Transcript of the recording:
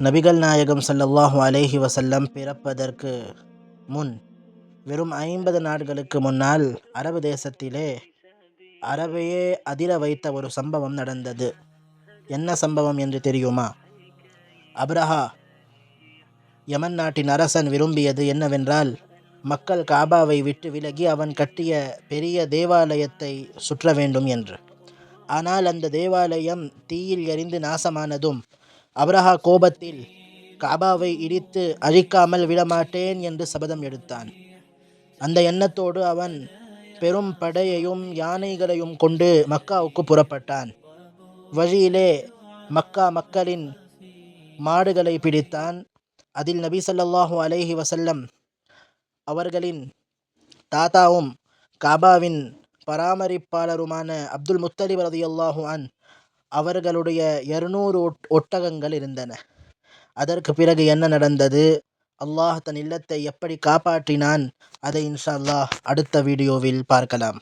நபிகள் நாயகம் ஸல்லல்லாஹு அலேஹி வசல்லம் பிறப்பதற்கு முன் வெறும் ஐம்பது நாட்களுக்கு முன்னால் அரபு தேசத்திலே அரபையே அதிர வைத்த ஒரு சம்பவம் நடந்தது. என்ன சம்பவம் என்று தெரியுமா? அப்ரஹா யமன் நாட்டின் அரசன் விரும்பியது என்னவென்றால் மக்கள் காபாவை விட்டு விலகி அவன் கட்டிய பெரிய தேவாலயத்தை சுற்ற வேண்டும் என்று. ஆனால் அந்த தேவாலயம் தீயில் எரிந்து நாசமானதும் அப்ரஹா கோபத்தில் காபாவை இடித்து அழிக்காமல் விடமாட்டேன் என்று சபதம் எடுத்தான். அந்த எண்ணத்தோடு அவன் பெரும் படையையும் யானைகளையும் கொண்டு மக்காவுக்கு புறப்பட்டான். வழியிலே மக்கா மக்களின் மாடுகளை பிடித்தான். அதில் நபி ஸல்லல்லாஹு அலைஹி வசல்லம் அவர்களின் தாத்தாவும் காபாவின் பராமரிப்பாளருமான அப்துல் முத்தலிப் ரதியுல்லாஹு அன் அவர்களுடைய இருநூறு ஒட் ஒட்டகங்கள் இருந்தன. அதற்கு பிறகு என்ன நடந்தது? அல்லாஹ் தன் இல்லத்தை எப்படி காப்பாற்றினான்? அதை இன்ஷா அல்லாஹ் அடுத்த வீடியோவில் பார்க்கலாம்.